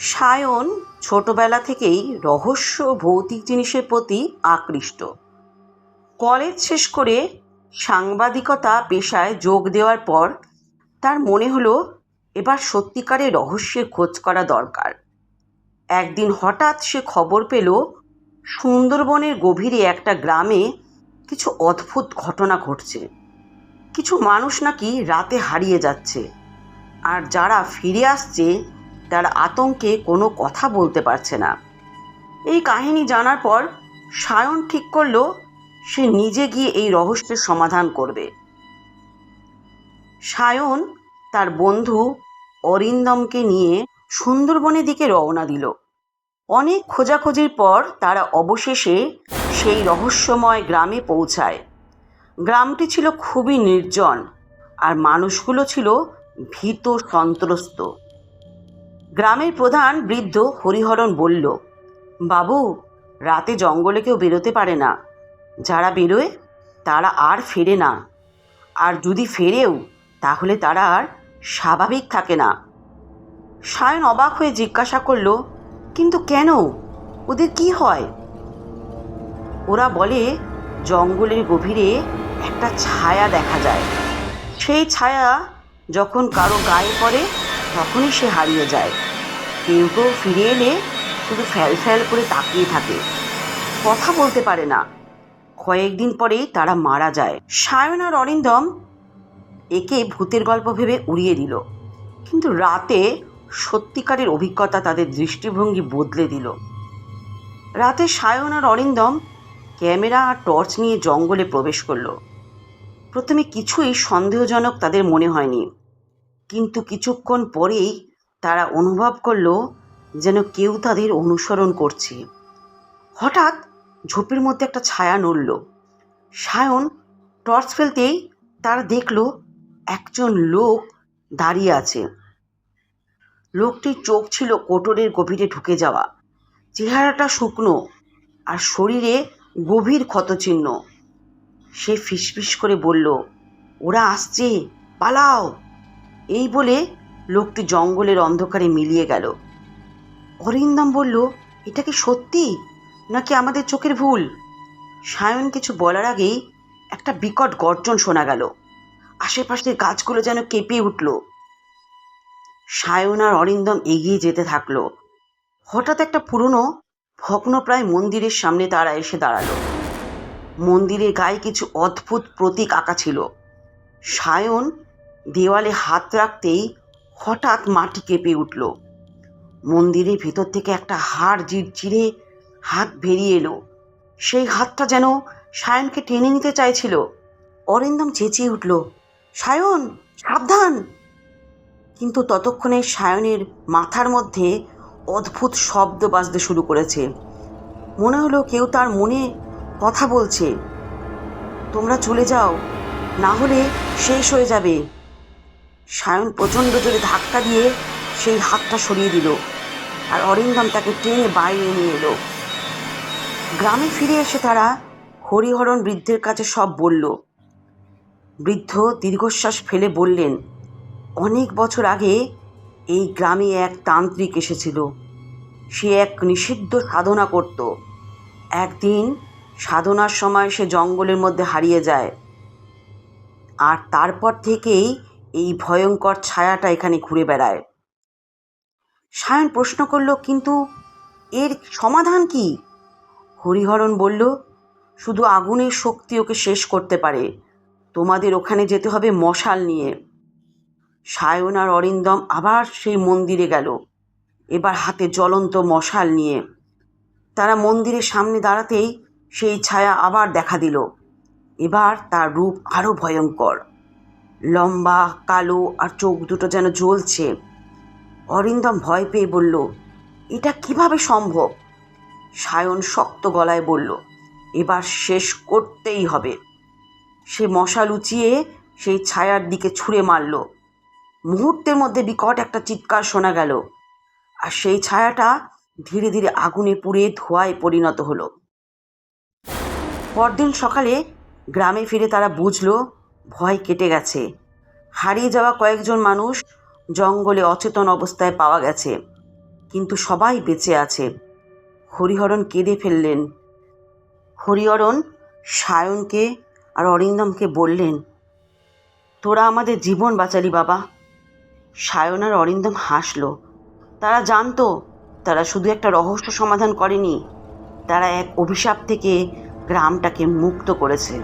সায়ন ছোটবেলা থেকেই রহস্য ভৌতিক জিনিসের প্রতি আকৃষ্ট। কলেজ শেষ করে সাংবাদিকতা পেশায় যোগ দেওয়ার পর তার মনে হলো এবার সত্যিকারে রহস্যের খোঁজ করা দরকার। একদিন হঠাৎ সে খবর পেল, সুন্দরবনের গভীরে একটা গ্রামে কিছু অদ্ভুত ঘটনা ঘটছে। কিছু মানুষ নাকি রাতে হারিয়ে যাচ্ছে, আর যারা ফিরে আসছে তারা আতঙ্কে কোনো কথা বলতে পারছে না। এই কাহিনী জানার পর সায়ন ঠিক করল, সে নিজে গিয়ে এই রহস্যের সমাধান করবে। সায়ন তার বন্ধু অরিন্দমকে নিয়ে সুন্দরবনের দিকে রওনা দিল। অনেক খোঁজাখুঁজির পর তারা অবশেষে সেই রহস্যময় গ্রামে পৌঁছায়। গ্রামটি ছিল খুবই নির্জন আর মানুষগুলো ছিল ভীত সন্ত্রস্ত। গ্রামের প্রধান বৃদ্ধ হরিহরণ বলল, বাবু, রাতে জঙ্গলে কেউ বেরোতে পারে না। যারা বেরোয়, তারা আর ফেরে না। আর যদি ফেরেও, তাহলে তারা আর স্বাভাবিক থাকে না। সায়ন অবাক হয়ে জিজ্ঞাসা করল, কিন্তু কেন? ওদের কি হয়? ওরা বলে, জঙ্গলের গভীরে একটা ছায়া দেখা যায়। সেই ছায়া যখন কারও গায়ে পড়ে তখনই সে হারিয়ে যায়। কেউ কেউ ফিরে এলে শুধু ফ্যাল ফ্যাল করে তাকিয়ে থাকে। কথা বলতে পারে না। কয়েকদিন পরেই তারা মারা যায়। সায়ন আর অরিন্দম একে ভূতের গল্প ভেবে উড়িয়ে দিল। কিন্তু রাতে সত্যিকারের অভিজ্ঞতা তাদের দৃষ্টিভঙ্গি বদলে দিল। রাতে সায়ন আর অরিন্দম ক্যামেরা আর টর্চ নিয়ে জঙ্গলে প্রবেশ করল। প্রথমে কিছুই সন্দেহজনক তাদের মনে হয়নি। কিন্তু কিছুক্ষণ পরেই তারা অনুভব করল যেন কেউ তাদের অনুসরণ করছে। হঠাৎ ঝোপের মধ্যে একটা ছায়া নড়ল। সায়ন টর্চ ফেলতেই তারা দেখল একজন লোক দাঁড়িয়ে আছে। লোকটির চোখ ছিল কোটরের গভীরে ঢুকে যাওয়া। চেহারাটা শুকনো আর শরীরে গভীর ক্ষতচিহ্ন। সে ফিসফিস করে বলল, ওরা আসছে, পালাও। এই বলে লোকটি জঙ্গলের অন্ধকারে মিলিয়ে গেল। অরিন্দম বলল, এটা কি সত্যি? নাকি আমাদের চোখের ভুল? সায়ন কিছু বলার আগেই একটা বিকট গর্জন শোনা গেল। আশেপাশের গাছগুলো যেন কেঁপে উঠল। সায়ন আর অরিন্দম এগিয়ে যেতে থাকল। হঠাৎ একটা পুরনো, ভগ্নপ্রায় মন্দিরের সামনে তারা এসে দাঁড়াল। মন্দিরের গায়ে কিছু অদ্ভুত প্রতীক আঁকা ছিল। সায়ন দেওয়ালে হাত রাখতেই হঠাৎ মাটি কেঁপে উঠল। মন্দিরের ভেতর থেকে একটা হাড় চিরে হাত বেরিয়ে এলো। সেই হাতটা যেন সায়নকে টেনে নিতে চাইছিল। অরিন্দম চেঁচিয়ে উঠল, সায়ন, সাবধান! কিন্তু ততক্ষণে সায়নের মাথার মধ্যে অদ্ভুত শব্দ বাজতে শুরু করেছে। মনে হলো কেউ তার মনে কথা বলছে, তোমরা চলে যাও, না হলে শেষ হয়ে যাবে। সায়ন প্রচণ্ড জোরে ধাক্কা দিয়ে সেই হাতটা সরিয়ে দিল আর অরিন্দম তাকে টেনে বাইরে নিয়ে এলো। গ্রামে ফিরে এসে তারা হরিহরণ বৃদ্ধের কাছে সব বলল। বৃদ্ধ দীর্ঘশ্বাস ফেলে বললেন, অনেক বছর আগে এই গ্রামে এক তান্ত্রিক এসেছিল। সে এক নিষিদ্ধ সাধনা করত। একদিন সাধনার সময় সে জঙ্গলের মধ্যে হারিয়ে যায়। আর তারপর থেকেই এই ভয়ঙ্কর ছায়াটা এখানে ঘুরে বেড়ায়। সায়ন প্রশ্ন করল, কিন্তু এর সমাধান কি? হরিহরণ বলল, শুধু আগুনের শক্তি ওকে শেষ করতে পারে। তোমাদের ওখানে যেতে হবে মশাল নিয়ে। সায়ন আর অরিন্দম আবার সেই মন্দিরে গেল। এবার হাতে জ্বলন্ত মশাল নিয়ে। তারা মন্দিরের সামনে দাঁড়াতেই সেই ছায়া আবার দেখা দিল। এবার তার রূপ আরও ভয়ঙ্কর। লম্বা, কালো আর চোখ দুটো যেন জ্বলছে। অরিন্দম ভয় পেয়ে বলল, এটা কীভাবে সম্ভব? সায়ন শক্ত গলায় বলল, এবার শেষ করতেই হবে। সে মশা লুচিয়ে সেই ছায়ার দিকে ছুঁড়ে মারল। মুহূর্তের মধ্যে বিকট একটা চিৎকার শোনা গেল, আর সেই ছায়াটা ধীরে ধীরে আগুনে পুড়ে ধোঁয়ায় পরিণত হলো। পরদিন সকালে গ্রামে ফিরে তারা বুঝলো ভয় কেটে গেছে। হারিয়ে যাওয়া কয়েকজন মানুষ জঙ্গলে অচেতন অবস্থায় পাওয়া গেছে, কিন্তু সবাই বেঁচে আছে। হরিহরণ কেঁদে ফেললেন। হরিহরণ সায়নকে আর অরিন্দমকে বললেন, তোরা আমাদের জীবন বাঁচালি বাবা। সায়ন আর অরিন্দম হাসল। তারা জানতো, তারা শুধু একটা রহস্য সমাধান করেনি, তারা এক অভিশাপ থেকে গ্রামটাকে মুক্ত করেছে।